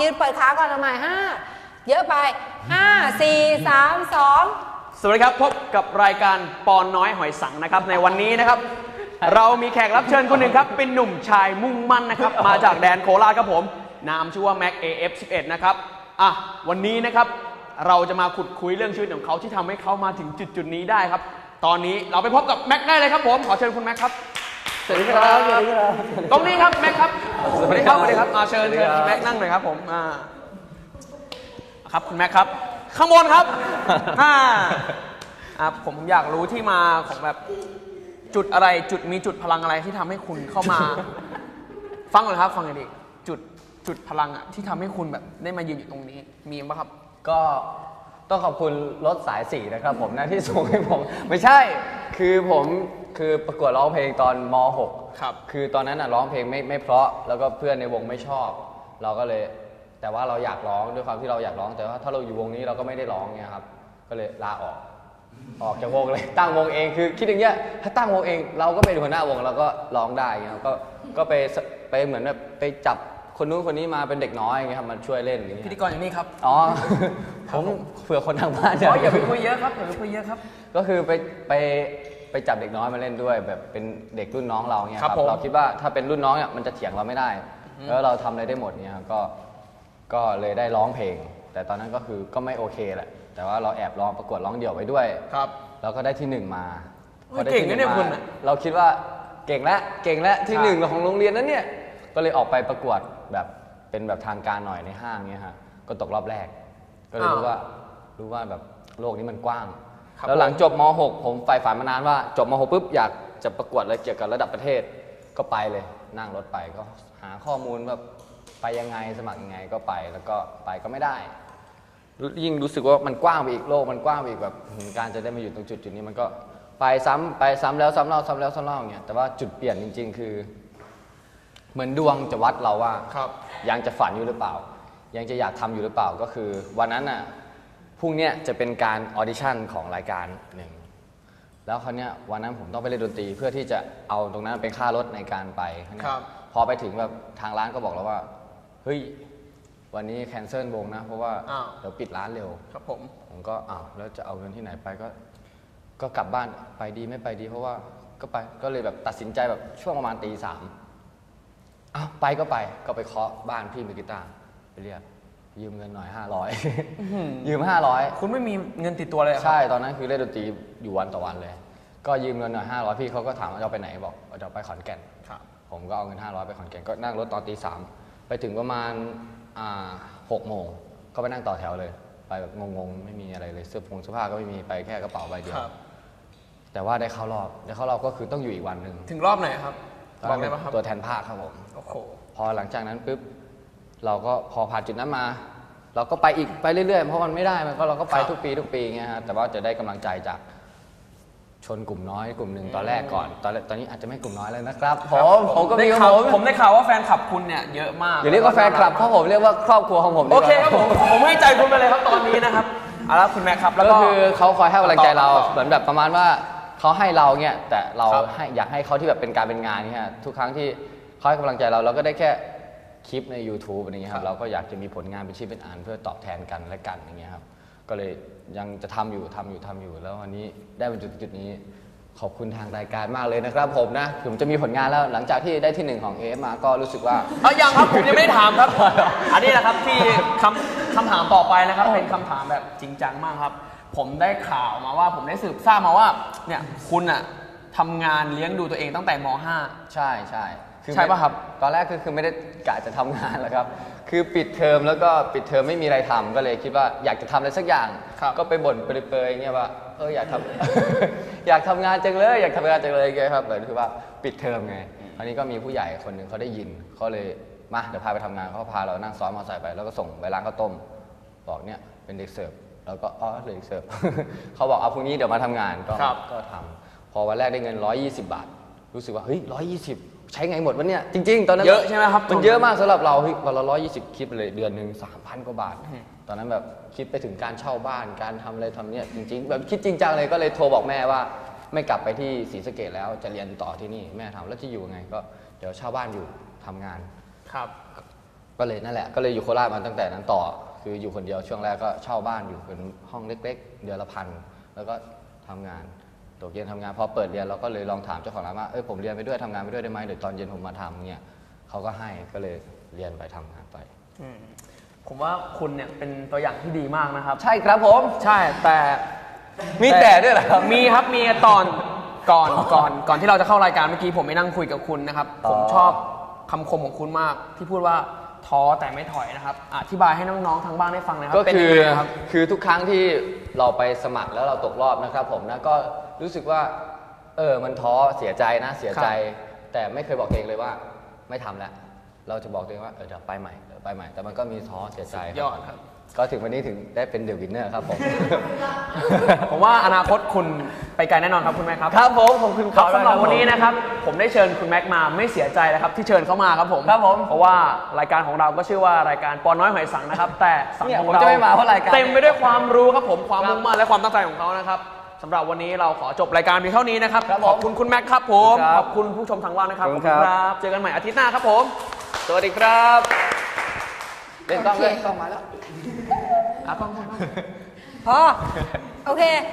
ยืนเปิดขาก่อนทำไมห้าเยอะไปห้าสี่สามสองสวัสดีครับพบกับรายการปอนน้อยหอยสังนะครับในวันนี้นะครับ เรามีแขกรับเชิญคนหนึ่งครับ เป็นหนุ่มชายมุ่งมั่นนะครับ มาจากแดนโคราชครับผมนามชื่อว่าแม็ก AF11 นะครับอะวันนี้นะครับเราจะมาขุดคุยเรื่องชีวิตของเขาที่ทำให้เขามาถึงจุดจุดๆนี้ได้ครับ ตอนนี้เราไปพบกับแม็กได้เลยครับผมขอเชิญคุณแม็กครับ สวัสดีครับสวัสดีครับตรงนี้ครับแม็กครับสวัสดีครับสวัสดีครับอ่าเชิญเชิญคุณแม็กนั่งหน่อยครับผมอ่าครับคุณแม็กครับ ข้างบนครับอ่าอะผมผมอยากรู้ที่มาของแบบจุดอะไรจุดมีจุดพลังอะไรที่ทำให้คุณเข้ามา ฟังก่อนครับ ฟังกันดีจุดจุดพลังอะที่ทำให้คุณแบบได้มายืนอยู่ตรงนี้ มีไหมครับ ก็ต้องขอบคุณรถสายสีนะครับผมนะที่ส่งให้ผม ไม่ใช่ คือผม คือประกวดร้องเพลงตอนม .6 ครับ คือตอนนั้นน่ะร้องเพลงไม่ไม่เพราะแล้วก็เพื่อนในวงไม่ชอบ เราก็เลย แต่ว่าเราอยากร้องด้วยความที่เราอยากร้อง แต่ว่าถ้าเราอยู่วงนี้เราก็ไม่ได้ร้องเนี่ยครับ ก็เลยลาออก ออกจากวงเลยตั้งวงเองคือคิดอย่างเงี้ยถ้าตั้งวงเองเราก็เป็นหัวหน้าวงเราก็ร้องได้เงี้ยก็ก็ไปสไปเหมือนแบบไปจับคนนู้นคนนี้มาเป็นเด็กน้อยอย่างเงี้ยครับมาช่วยเล่นอย่างเงี้ย พิธีกรอย่างนี้ครับอ๋อ ผมเผื่อคนทางบ้านอ๋ออย่าไปคุยเยอะครับอย่าไปคุยเยอะครับ ก็คือไปไป ไปจับเด็กน้อยมาเล่นด้วย แบบเป็นเด็กรุ่นน้องเราเนี่ยครับครับผมเราคิดว่าถ้าเป็นรุ่นน้องเนี่ยมันจะเถียงเราไม่ได้ แล้วเราทำอะไรได้หมดเนี่ยครับก็ก็เลยได้ร้องเพลง แต่ตอนนั้นก็คือก็ไม่โอเคแหละแต่ว่าเราแอบร้องประกวดร้องเดี่ยวไว้ด้วยครับเราก็ได้ที่หนึ่งมาเฮ้ยพอได้เก่งที่นะเนี่ยหคุณมาอะเราคิดว่าเก่งแล้วเก่งแล้วที่ครับหนึ่งของโรงเรียนนั้นเนี่ยก็เลยออกไปประกวดแบบเป็นแบบทางการหน่อยในห้างเนี่ยฮะก็ตกรอบแรก ก็เลยรู้ว่า รู้ว่าแบบโลกนี้มันกว้าง ครับแล้วหลังจบม .6 ผมใฝ่ฝันมานานว่าจบม .6 ปุ๊บอยากจะประกวดอะไรเกี่ยวกับระดับประเทศก็ไปเลย นั่งรถไปก็หาข้อมูลว่าไปยังไงสมัครยังไงก็ไปแล้วก็ไปก็ไม่ได้ ยิ่งรู้สึกว่ามันกว้างไปอีกโลกมันกว้างไปอีกแบบหืมการจะได้มาอยู่ตรงจุดจุดนี้มันก็ไปซ้ำไปซ้ำแล้วซ้ำเล่าซ้ำแล้วซ้ำเล่าอย่างเงี้ยแต่ว่าจุดเปลี่ยนจริง ๆ คือ เหมือนดวงจะวัดเราว่า ครับ ยังจะฝันอยู่หรือเปล่า ยังจะอยากทำอยู่หรือเปล่าก็คือ วันนั้นน่ะ พรุ่งเนี้ยจะเป็นการออดิชั่นของรายการหนึ่งแล้วคราวเนี้ยวันนั้นผมต้องไปเล่นดนตรีเพื่อที่จะเอาตรงนั้นเป็นค่ารถในการไปคราวเนี้ยครับ พอไปถึงแบบทางร้านก็บอกเราว่าเฮ้ยวันนี้แคนเซิลวงนะ เพราะว่าอ้าว เดี๋ยวปิดร้านเร็ว ครับผม ผมก็อ้าวแล้วจะเอาเงินที่ไหนไปก็ ก็กลับบ้านไปดีไม่ไปดี เพราะว่าก็ไปก็เลยแบบตัดสินใจแบบช่วงประมาณตีสามอ้าวไปก็ไปก็ไปเคาะบ้านพี่มือกีตาร์ไปเรียก ยืมเงินหน่อยห้าร้อยยืมห้าร้อยคุณไม่มีเงินติดตัวเลยเหรอครับ ใช่ตอนนั้นคือเล่นดนตรีอยู่วันต่อวันเลย ก็ยืมเงินหน่อยห้าร้อยพี่เขาก็ถามว่าจะเอาไปไหนบอกว่าจะเอาไปขอนแก่น ครับ ผมก็เอาเงินห้าร้อยไปขอนแก่นก็นั่งรถตอนตีสามไปถึงประมาณอ่าหกโมงก็ไปนั่งต่อแถวเลย ไปแบบงงๆ ไม่มีอะไรเลยเสื้อผงเสื้อผ้าก็ไม่มีไปแค่กระเป๋าใบเดียวครับ แต่ว่าได้เข้ารอบได้เข้ารอบก็คือต้องอยู่อีกวันหนึ่งถึงรอบไหนครับตอนบอกนั้นได้เป็นไหมครับ ตัวแทนภาคครับผม โอ้โห พอหลังจากนั้นปุ๊บ เราก็พอผ่านจุดนั้นมา เราก็ไปอีกไปเรื่อยๆ เพราะมันไม่ได้มันก็เราก็ไปครับทุกปีทุกปีเงี้ยฮะแต่ว่าจะได้กำลังใจจากชนกลุ่มน้อยกลุ่มหนึ่งตอนแรกก่อน ตอนแรกตอนนี้อาจจะไม่กลุ่มน้อยแล้วนะครับผมผมก็มีได้ของข่าวผมผมได้ข่าวว่าแฟนคลับคุณเนี่ยเยอะมากอย่าเรียกว่าแฟนคลับเพราะผมเรียกว่าครอบครัวของผมดีโอกว่า เคครับผมผมให้ใจคุณไปเลยครับตอนนี้นะครับเอาละคุณแม็กครับแล้วก็ ก็คือเขาคอยให้กำลังใจเราต่อเหมือนแบบประมาณว่าเขาให้เราเนี่ยแต่เราครับให้อยากให้เขาที่แบบเป็นการเป็นงานเนี่ยฮะทุกครั้งที่เขาให้กำลังใจเราเราก็ได้แค่ คลิปใน YouTube อะไรเงี้ยครับเราก็อยากจะมีผลงานเป็นชิ้นเป็นอันเพื่อตอบแทนกันและกันอย่างเงี้ยครับก็เลยยังจะทำอยู่ทำอยู่ทำอยู่ แล้ววันนี้ได้มาจุดจุดๆนี้ ขอบคุณทางรายการมากเลยนะครับผมนะผมจะมีผลงานแล้วหลังจากที่ได้ที่หนึ่งของเอฟมาก็รู้สึกว่าเอายังครับผมยังไม่ได้ถามครับ อันนี้นะครับที่คำคำถามต่อไปนะครับ เป็นคำถามแบบจริงจังมากครับ ผมได้ข่าวมาว่าผมได้สืบทราบมาว่าเนี่ยคุณอะทำงานเลี้ยงดูตัวเองตั้งแต่มใช่ใช่ ใช่ปะครับ ตอนแรกคือคือไม่ได้กะจะทำงานแล้วครับ คือปิดเทอมแล้วก็ปิดเทอมไม่มีอะไรทำก็เลยคิดว่าอยากจะทำอะไรสักอย่างครับก็ไปบ่นเปรยๆเงี้ยว่าเอออยากทำอยากทำงานจังเลย อยากทำงานจังเลยไงครับเหมือนคือว่าปิดเทอมไงคราวนี้ก็มีผู้ใหญ่คนหนึ่งเขาได้ยินเขาเลยมาเดี๋ยวพาไปทำงานเขาพาเรานั่งซ้อนมอเตอร์ไซค์ไปแล้วก็ส่งไปร้านข้าวต้มบอกเนี่ยเป็นเด็กเสิร์ฟแล้วก็อ๋อเด็กเสิร์ฟเขาบอกเอาพรุ่งนี้เดี๋ยวมาทำงานก็ครับก็ทำพอวันแรกได้เงิน 120 บาท รู้สึกว่าเฮ้ย120 ใช้ไงหมดวะเนี่ยจริง ๆ ตอนนั้นเยอะใช่ไหมครับมันเยอะมากสำหรับเราเฮ้ยวันละ120คิดไปเลยเดือนหนึ่ง3,000กว่าบาท ตอนนั้นแบบคิดไปถึงการเช่าบ้านการทำอะไรทำเนี่ยจริง ๆ แบบคิดจริงจังเลยก็เลยโทรบอกแม่ว่า ไม่กลับไปที่ศรีสะเกดแล้วจะเรียนต่อที่นี่แม่ถามแล้วจะอยู่ยังไงก็เดี๋ยวเช่าบ้านอยู่ทำงาน ครับ ก็เลยนั่นแหละก็เลยอยู่โคราชมาตั้งแต่นั้นต่อ คืออยู่คนเดียวช่วงแรกก็เช่าบ้านอยู่เป็นห้องเล็ก ๆ เดือนละพันแล้วก็ทำงาน ตกเย็นทำงานพอเปิดเรียนเราก็เลยลองถามเจ้าของร้านว่าเออผมเรียนไปด้วยทำงานไปด้วยได้ไหมเดี๋ยวตอนเย็นผมมาทำเนี่ยเขาก็ให้ก็เลยเรียนไปทำงานไปอืมผมว่าคุณเนี่ยเป็นตัวอย่างที่ดีมากนะครับ ใช่ครับผมใช่แต่มีแต่ด้วยเหรอครับมีครับมีตอนก่อนก่อนก่อนที่เราจะเข้ารายการเมื่อกี้ผมไปนั่งคุยกับคุณนะครับอ๋อผมชอบคำคมของคุณมากที่พูดว่า ท้อแต่ไม่ถอยนะครับ อธิบายให้น้องๆทางบ้านได้ฟังหนะครับก็เป็นคืยังอไงครับ คือทุกครั้งที่เราไปสมัครแล้วเราตกรอบนะครับ ผมนะก็รู้สึกว่าเออมันท้อเสียใจนะเสียใจ แต่ไม่เคยบอกตัวเองเลยว่าไม่ทำแล้วเราจะบอกตัวเองว่าเออเดี๋ยวไปใหม่เดี๋ยวไปใหม่ แต่มันก็มีท้อเสียใจยอดครับ ก็ถึงวันนี้ถึงได้เป็นเดอะวินเนอร์ครับผม ผมว่าอนาคตคุณไปไกลแน่นอนครับคุณแม็กครับครับผมผมคุณครับสำหรับวันนี้นะครับ ผมได้เชิญคุณแม็กมาไม่เสียใจนะครับที่เชิญเขามาครับผมครับผมเพราะว่ารายการของเราก็ชื่อว่ารายการปอน้อยหอยสังนะครับ แต่สังเนี่ยของผมเราจะไม่มาเพราะรายการเต็มไปด้วยความรู้ครับผมความครับมุ่งมั่นและความตั้งใจของเขานะครับสำหรับวันนี้เราขอจบรายการเพียงเท่านี้นะครับครับขผมอบคุณคุณแม็กครับผมครับขอบคุณผู้ชมทางบ้านนะครับขอบคุณครับ เจอกันใหม่อาทิตย์หน้าครับผม สวัสดีครับ เล่นกล้องเลยก